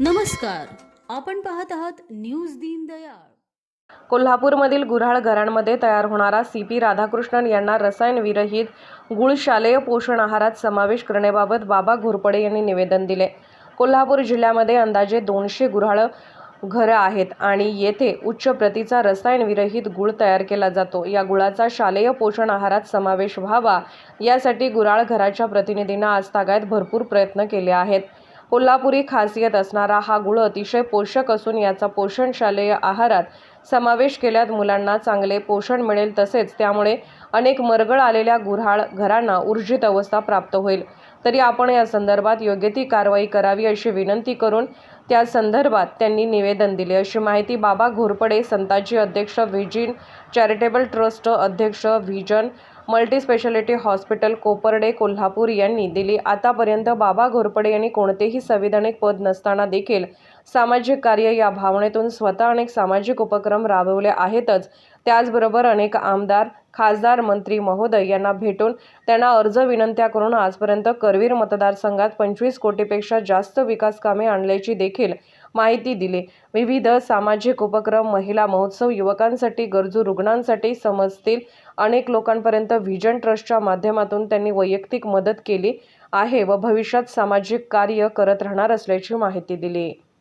नमस्कार. आपण पाहत आहात न्यूज दीनदयाळ कोल्हापूरमधील गुऱ्हाळ घरांमध्ये तयार होणारा सी पी राधाकृष्णन यांना रसायनविरहित गुळ शालेय पोषण आहारात समावेश करण्याबाबत बाबा घोरपडे यांनी निवेदन दिले. कोल्हापूर जिल्ह्यामध्ये अंदाजे दोनशे गुऱ्हाळ घरं आहेत आणि येथे उच्च प्रतीचा रसायनविरहित गुळ तयार केला जातो. या गुळाचा शालेय पोषण आहारात समावेश व्हावा यासाठी गुराळ घराच्या प्रतिनिधींना आज तागायत भरपूर प्रयत्न केले आहेत. कोल्हापुरी खासियत असणारा हा गुळ अतिशय पोषक असून याचा पोषण शालेय आहारात समावेश केल्यात. मुलांना चांगले पोषण मिळेल तसेच त्यामुळे अनेक मरगळ आलेल्या गुऱ्हाळ घरांना ऊर्जित अवस्था प्राप्त होईल. तरी आपण या संदर्भात योग्य ती कारवाई करावी अशी विनंती करून त्या संदर्भात त्यांनी निवेदन दिले. अशी माहिती बाबा घोरपडे संताजी अध्यक्ष व्हिजिन चॅरिटेबल ट्रस्ट अध्यक्ष vision multispeciality hospital Koparde Kolhapur यांनी दिली. आतापर्यंत बाबा घोरपडे यांनी कोणतेही संविधानिक पद नसताना देखील सामाजिक कार्य या भावनेतून स्वतः अनेक सामाजिक उपक्रम राबवले आहेतच. त्याचबरोबर अनेक आमदार खासदार मंत्री महोदय यांना भेटून त्यांना अर्ज विनंत्या करून आजपर्यंत करवीर मतदारसंघात पंचवीस कोटीपेक्षा जास्त विकास कामे आणल्याची देखील माहिती दिली. विविध सामाजिक उपक्रम महिला महोत्सव युवकांसाठी गरजू रुग्णांसाठी समजतील. अनेक लोकांपर्यंत व्हिजन ट्रस्टच्या माध्यमातून त्यांनी वैयक्तिक मदत केली आहे व भविष्यात सामाजिक कार्य करत राहणार असल्याची माहिती दिली.